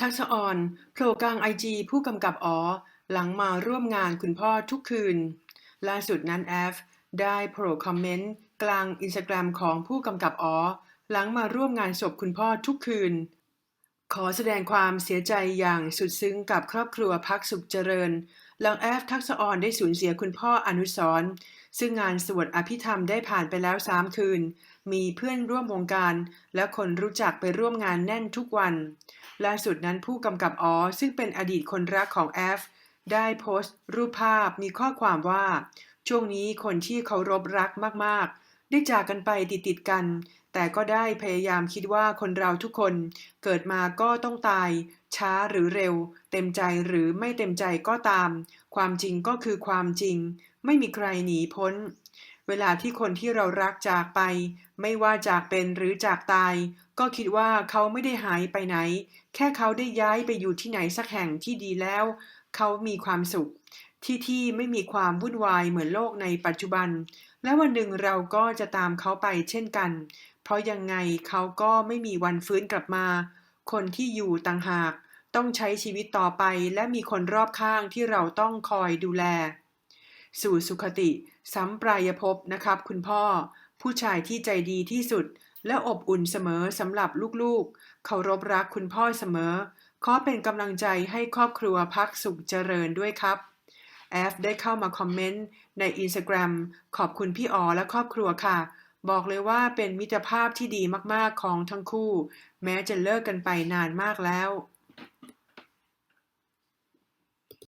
ทักษออนโผล่กลางไอจีผู้กำกับอ๋อ หลังมาร่วมงานคุณพ่อทุกคืน ล่าสุดนั้นแอฟได้โผล่คอมเมนต์กลางอินสตาแกรมของผู้กำกับอ๋อ หลังมาร่วมงานศพคุณพ่อทุกคืน ขอแสดงความเสียใจอย่างสุดซึ้งกับครอบครัวพักสุขเจริญ หลังแอฟทักษออนได้สูญเสียคุณพ่ออนุสร์ซึ่งงานสวดอภิธรรมได้ผ่านไปแล้วสามคืน มีเพื่อนร่วมวงการ และคนรู้จักไปร่วมงานแน่นทุกวัน ล่าสุดนั้นผู้กำกับอ๋อซึ่งเป็นอดีตคนรักของแอฟได้โพสต์รูปภาพมีข้อความว่า ช่วงนี้คนที่เคารพรักมากๆ ได้จากกันไปติดๆกัน แต่ก็ได้พยายามคิดว่าคนเราทุกคนเกิดมาก็ต้องตาย ช้าหรือเร็ว เต็มใจหรือไม่เต็มใจก็ตาม ความจริงก็คือความจริง ไม่มีใครหนีพ้น เวลาที่คนที่เรารักจากไป ไม่ว่าจากเป็นหรือจากตาย ก็คิดว่าเขาไม่ได้หายไปไหน แค่เขาได้ย้ายไปอยู่ที่ไหนสักแห่งที่ดีแล้ว เขามีความสุข ที่ที่ไม่มีความวุ่นวายเหมือนโลกในปัจจุบัน และวันหนึ่งเราก็จะตามเขาไปเช่นกัน เพราะยังไงเขาก็ไม่มีวันฟื้นกลับมา คนที่อยู่ต่างหาก ต้องใช้ชีวิตต่อไปและมีคนรอบข้างที่เราต้องคอยดูแล สู่สุขติสัมปรายภพนะครับ คุณพ่อ ผู้ชายที่ใจดีที่สุดและอบอุ่นเสมอสำหรับลูกๆ เคารพรักคุณพ่อเสมอ ขอเป็นกำลังใจให้ครอบครัวพักสุขเจริญด้วยครับ แอฟได้เข้ามาคอมเมนต์ใน Instagram ขอบคุณพี่อ๋อและครอบครัวค่ะ บอกเลยว่าเป็นมิตรภาพที่ดีมากๆของทั้งคู่ แม้จะเลิกกันไปนานมากแล้ว